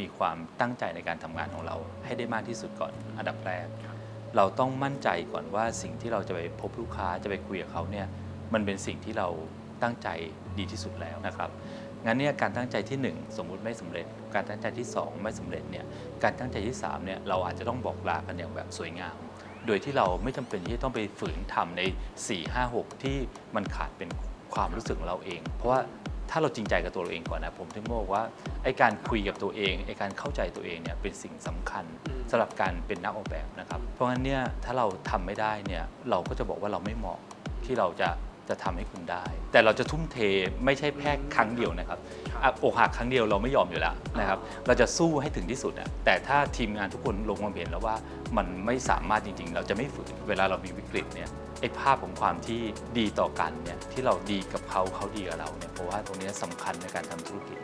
มีความตั้งใจในการทำงานของเราให้ได้มากที่สุดก่อนอันดับแรก เราต้องมั่นใจก่อนว่าสิ่งที่เราจะไปพบลูกค้าจะไปคุยกับเขาเนี่ยมันเป็นสิ่งที่เราตั้งใจดีที่สุดแล้วนะครับงั้นเนี่ยการตั้งใจที่ 1 สมมุติไม่สำเร็จ การตั้งใจที่ 2 ไม่สำเร็จเนี่ยการตั้งใจที่3เนี่ยเราอาจจะต้องบอกลากันอย่างแบบสวยงาม โดยที่เราไม่จำเป็นที่จะต้องไปฝืนทำใน 4 5 6 ที่มันขาดเป็นความรู้สึกของเราเอง เพราะว่า ถ้าเราจริงใจกับตัวเราเองก่อนนะผมถึงบอกว่าไอ้การคุยกับตัวเองไอ้การเข้าใจตัวเองเนี่ยเป็นสิ่งสำคัญอืมสำหรับการเป็นนักออกแบบนะครับ เพราะงั้นเนี่ยถ้าเราทำไม่ได้เนี่ยเราก็จะบอกว่าเราไม่เหมาะที่เราจะ จะทำให้คุณได้ แต่เราจะทุ่มเทไม่ใช่แค่ครั้งเดียวนะครับครับอะอกหักครั้งเดียวเราไม่ยอมอยู่แล้วนะครับ เราจะสู้ให้ถึงที่สุดอะแต่ถ้าทีมงานทุกคนลงความเห็นแล้วว่ามันไม่สามารถจริง ๆ เราจะไม่ฝืนเวลาเรามีวิกฤตเนี่ยไอ้ภาพของความที่ดีต่อกันเนี่ยที่เราดีกับเขาเขาดีกับเราเนี่ยเพราะว่าตรงเนี้ยสำคัญในการทำธุรกิจ